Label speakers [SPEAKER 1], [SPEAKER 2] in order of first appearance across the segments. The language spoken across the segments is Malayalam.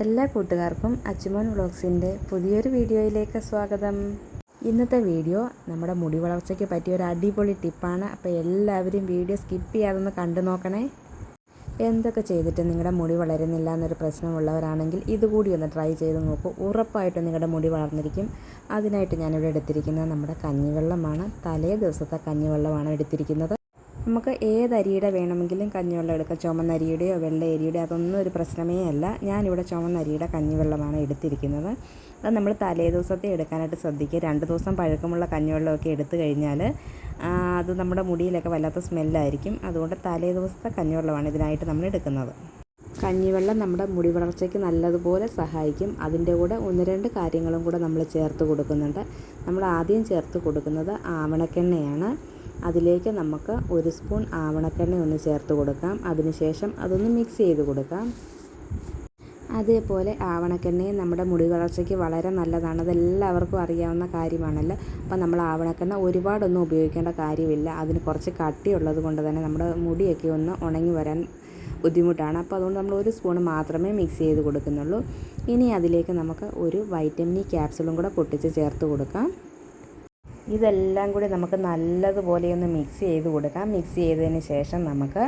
[SPEAKER 1] എല്ലാ കൂട്ടുകാർക്കും അച്ചുമോൻ വ്ളോഗ്സിന്റെ പുതിയൊരു വീഡിയോയിലേക്ക് സ്വാഗതം. ഇന്നത്തെ വീഡിയോ നമ്മുടെ മുടി വളർച്ചയ്ക്ക് പറ്റിയ ഒരു അടിപൊളി ടിപ്പാണ്. അപ്പോൾ എല്ലാവരും വീഡിയോ സ്കിപ്പ് ചെയ്യാതൊന്ന് കണ്ടു നോക്കണേ. എന്തൊക്കെ ചെയ്തിട്ട് നിങ്ങളുടെ മുടി വളരുന്നില്ല എന്നൊരു പ്രശ്നമുള്ളവരാണെങ്കിൽ ഇതുകൂടി ഒന്ന് ട്രൈ ചെയ്ത് നോക്കൂ. ഉറപ്പായിട്ടും നിങ്ങളുടെ മുടി വളർന്നിരിക്കും. അതിനായിട്ട് ഞാനിവിടെ എടുത്തിരിക്കുന്നത് നമ്മുടെ കഞ്ഞിവെള്ളമാണ്. തലേ ദിവസത്തെ കഞ്ഞിവെള്ളമാണ് എടുത്തിരിക്കുന്നത്. നമുക്ക് ഏത് അരിയുടെ വേണമെങ്കിലും കഞ്ഞിവെള്ളം എടുക്കാം. ചുമന്ന അരിയുടെയോ വെള്ള അരിയുടെയോ അതൊന്നും ഒരു പ്രശ്നമേ അല്ല. ഞാനിവിടെ ചുമന്ന അരിയുടെ കഞ്ഞിവെള്ളമാണ് എടുത്തിരിക്കുന്നത്. അത് നമ്മൾ തലേ ദിവസത്തെ എടുക്കാനായിട്ട് ശ്രദ്ധിക്കുക. രണ്ട് ദിവസം പഴക്കമുള്ള കഞ്ഞിവെള്ളമൊക്കെ എടുത്തു കഴിഞ്ഞാൽ അത് നമ്മുടെ മുടിയിലൊക്കെ വല്ലാത്ത സ്മെല്ലായിരിക്കും. അതുകൊണ്ട് തലേ ദിവസത്തെ കഞ്ഞിവെള്ളമാണ് ഇതിനായിട്ട് നമ്മൾ എടുക്കുന്നത്. കഞ്ഞിവെള്ളം നമ്മുടെ മുടി വളർച്ചയ്ക്ക് നല്ലതുപോലെ സഹായിക്കും. അതിന്റെ കൂടെ ഒന്ന് രണ്ട് കാര്യങ്ങളും കൂടെ നമ്മൾ ചേർത്ത് കൊടുക്കുന്നുണ്ട്. നമ്മൾ ആദ്യം ചേർത്ത് കൊടുക്കുന്നത് ആവണക്കെണ്ണയാണ്. അതിലേക്ക് നമുക്ക് ഒരു സ്പൂൺ ആവണക്കെണ്ണ ഒന്ന് ചേർത്ത് കൊടുക്കാം. അതിനുശേഷം അതൊന്ന് മിക്സ് ചെയ്ത് കൊടുക്കാം. അതേപോലെ ആവണക്കെണ്ണയും നമ്മുടെ മുടി വളർച്ചയ്ക്ക് വളരെ നല്ലതാണ്. അതെല്ലാവർക്കും അറിയാവുന്ന കാര്യമാണല്ലോ. അപ്പം നമ്മൾ ആവണക്കെണ്ണ ഒരുപാടൊന്നും ഉപയോഗിക്കേണ്ട കാര്യമില്ല. അതിന് കുറച്ച് കട്ടിയുള്ളത് കൊണ്ട് തന്നെ നമ്മുടെ മുടിയൊക്കെ ഒന്ന് ഉണങ്ങി വരാൻ ബുദ്ധിമുട്ടാണ്. അപ്പോൾ അതുകൊണ്ട് നമ്മൾ ഒരു സ്പൂൺ മാത്രമേ മിക്സ് ചെയ്ത് കൊടുക്കുന്നുള്ളൂ. ഇനി അതിലേക്ക് നമുക്ക് ഒരു വൈറ്റമിൻ ക്യാപ്സുളും കൂടെ പൊട്ടിച്ച് ചേർത്ത് കൊടുക്കാം. ഇതെല്ലാം കൂടി നമുക്ക് നല്ലതുപോലെ ഒന്ന് മിക്സ് ചെയ്ത് കൊടുക്കാം. മിക്സ് ചെയ്തതിന് ശേഷം നമുക്ക്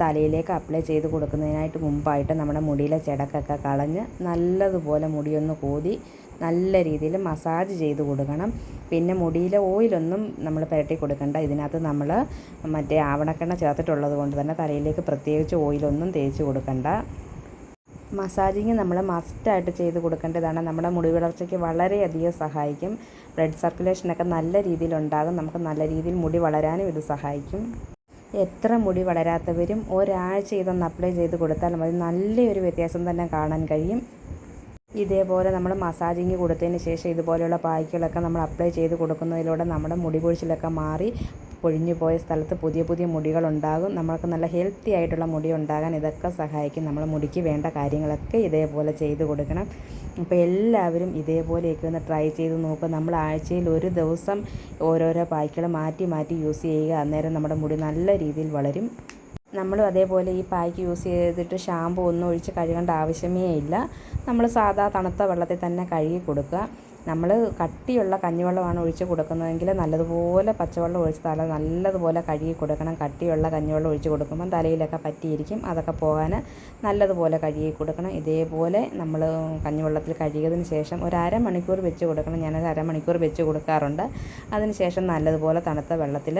[SPEAKER 1] തലയിലേക്ക് അപ്ലൈ ചെയ്ത് കൊടുക്കുന്നതിനായിട്ട് മുമ്പായിട്ട് നമ്മുടെ മുടിയിലെ ചെടക്കൊക്കെ കളഞ്ഞ് നല്ലതുപോലെ മുടിയൊന്ന് കൂതി നല്ല രീതിയിൽ മസാജ് ചെയ്ത് കൊടുക്കണം. പിന്നെ മുടിയിലെ ഓയിലൊന്നും നമ്മൾ പുരട്ടി കൊടുക്കണ്ട. ഇതിനകത്ത് നമ്മൾ മറ്റേ ആവണക്കെണ്ണ ചേർത്തിട്ടുള്ളത് കൊണ്ട് തന്നെ തലയിലേക്ക് പ്രത്യേകിച്ച് ഓയിലൊന്നും തേച്ച് കൊടുക്കണ്ട. മസാജിങ് നമ്മൾ മസ്റ്റായിട്ട് ചെയ്ത് കൊടുക്കേണ്ടതാണ്. നമ്മുടെ മുടി വളർച്ചയ്ക്ക് വളരെയധികം സഹായിക്കും. ബ്ലഡ് സർക്കുലേഷനൊക്കെ നല്ല രീതിയിൽ ഉണ്ടാകും നമുക്ക് നല്ല രീതിയിൽ മുടി വളരാനും ഇത് സഹായിക്കും. എത്ര മുടി വളരാത്തവരും ഒരാഴ്ച ഇതൊന്ന് അപ്ലൈ ചെയ്ത് കൊടുത്താൽ മതി. നല്ലൊരു വ്യത്യാസം തന്നെ കാണാൻ കഴിയും. ഇതേപോലെ നമ്മൾ മസാജിങ് കൊടുത്തതിന് ശേഷം ഇതുപോലെയുള്ള പായ്ക്കുകളൊക്കെ നമ്മൾ അപ്ലൈ ചെയ്ത് കൊടുക്കുന്നതിലൂടെ നമ്മുടെ മുടി കൊഴിച്ചിലൊക്കെ മാറി പൊഴിഞ്ഞു പോയ സ്ഥലത്ത് പുതിയ പുതിയ മുടികളുണ്ടാകും. നമ്മൾക്ക് നല്ല ഹെൽത്തി ആയിട്ടുള്ള മുടി ഉണ്ടാകാൻ ഇതൊക്കെ സഹായിക്കും. നമ്മൾ മുടിക്ക് വേണ്ട കാര്യങ്ങളൊക്കെ ഇതേപോലെ ചെയ്ത് കൊടുക്കണം. അപ്പോൾ എല്ലാവരും ഇതേപോലെയൊക്കെ ഒന്ന് ട്രൈ ചെയ്ത് നോക്കുക. നമ്മൾ ആഴ്ചയിൽ ഒരു ദിവസം ഓരോരോ പായ്ക്കൾ മാറ്റി മാറ്റി യൂസ് ചെയ്യുക. അന്നേരം നമ്മുടെ മുടി നല്ല രീതിയിൽ വളരും. നമ്മളും അതേപോലെ ഈ പായ്ക്ക് യൂസ് ചെയ്തിട്ട് ഷാമ്പു ഒന്നും ഒഴിച്ച് കഴുകേണ്ട ആവശ്യമേ ഇല്ല. നമ്മൾ സാധാ തണുത്ത വെള്ളത്തിൽ തന്നെ കഴുകി കൊടുക്കുക. നമ്മൾ കട്ടിയുള്ള കഞ്ഞിവെള്ളമാണ് ഒഴിച്ച് കൊടുക്കുന്നതെങ്കിൽ നല്ലതുപോലെ പച്ചവെള്ളം ഒഴിച്ച് തല നല്ലതുപോലെ കഴുകി കൊടുക്കണം. കട്ടിയുള്ള കഞ്ഞിവെള്ളം ഒഴിച്ച് കൊടുക്കുമ്പം തലയിലൊക്കെ പറ്റിയിരിക്കും. അതൊക്കെ പോകാൻ നല്ലതുപോലെ കഴുകി കൊടുക്കണം. ഇതേപോലെ നമ്മൾ കഞ്ഞിവെള്ളത്തിൽ കഴുകിയതിന് ശേഷം ഒരു അരമണിക്കൂർ വെച്ച് കൊടുക്കണം. ഞാനൊരു അരമണിക്കൂർ വെച്ച് കൊടുക്കാറുണ്ട്. അതിന് ശേഷം നല്ലതുപോലെ തണുത്ത വെള്ളത്തിൽ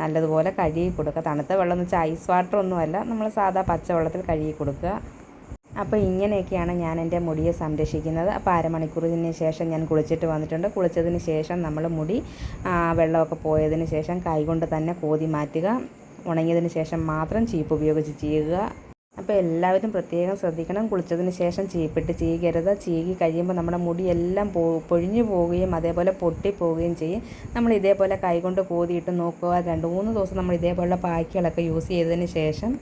[SPEAKER 1] നല്ലതുപോലെ കഴുകി കൊടുക്കുക. തണുത്ത വെള്ളം എന്ന് വെച്ചാൽ ഐസ് വാട്ടർ ഒന്നുമല്ല നമ്മൾ സാധാ പച്ചവെള്ളത്തിൽ കഴുകി കൊടുക്കുക. അപ്പോൾ ഇങ്ങനെയൊക്കെയാണ് ഞാൻ എന്റെ മുടിയെ സംരക്ഷിക്കുന്നത്. അപ്പോൾ അരമണിക്കൂറിന് ശേഷം ഞാൻ കുളിച്ചിട്ട് വന്നിട്ടുണ്ട്. കുളിച്ചതിന് ശേഷം നമ്മൾ മുടി വെള്ളമൊക്കെ പോയതിന് ശേഷം കൈകൊണ്ട് തന്നെ കോതി മാറ്റുക. ഉണങ്ങിയതിന് ശേഷം മാത്രം ചീപ്പ് ഉപയോഗിച്ച് ചെയ്യുക അപ്പോൾ എല്ലാവരും പ്രത്യേകം ശ്രദ്ധിക്കണം. കുളിച്ചതിന് ശേഷം ചീപ്പിട്ട് ചീകരുത്. ചീകി കഴിയുമ്പോൾ നമ്മുടെ മുടിയെല്ലാം പോ പൊഴിഞ്ഞു പോവുകയും അതേപോലെ പൊട്ടിപ്പോവുകയും ചെയ്യും. നമ്മൾ ഇതേപോലെ കൈകൊണ്ട് കോതിയിട്ട് നോക്കുക. രണ്ട് മൂന്ന് ദിവസം നമ്മൾ ഇതേപോലെ പായ്ക്കുകളൊക്കെ യൂസ് ചെയ്തതിന് ശേഷം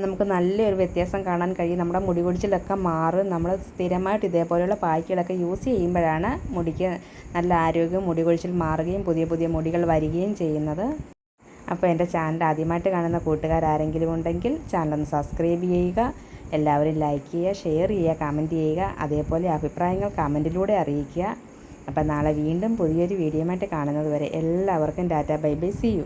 [SPEAKER 1] നമുക്ക് നല്ലൊരു വ്യത്യാസം കാണാൻ കഴിയും. നമ്മുടെ മുടി കൊടിച്ചിലൊക്കെ മാറും. നമ്മൾ സ്ഥിരമായിട്ട് ഇതേപോലെയുള്ള പായ്ക്കുകളൊക്കെ യൂസ് ചെയ്യുമ്പോഴാണ് മുടിക്ക് നല്ല ആരോഗ്യം മുടി കൊഴിച്ചിൽ മാറുകയും പുതിയ പുതിയ മുടികൾ വരികയും ചെയ്യുന്നത്. അപ്പോൾ എന്റെ ചാനൽ ആദ്യമായിട്ട് കാണുന്ന കൂട്ടുകാരാരെങ്കിലും ഉണ്ടെങ്കിൽ ചാനൽ ഒന്ന് സബ്സ്ക്രൈബ് ചെയ്യുക. എല്ലാവരും ലൈക്ക് ചെയ്യുക ഷെയർ ചെയ്യുക കമന്റ് ചെയ്യുക. അതേപോലെ അഭിപ്രായങ്ങൾ കമന്റിലൂടെ അറിയിക്കുക. അപ്പോൾ നാളെ വീണ്ടും പുതിയൊരു വീഡിയോ ആയിട്ട് കാണുന്നത് വരെ എല്ലാവർക്കും tata bye bye. See you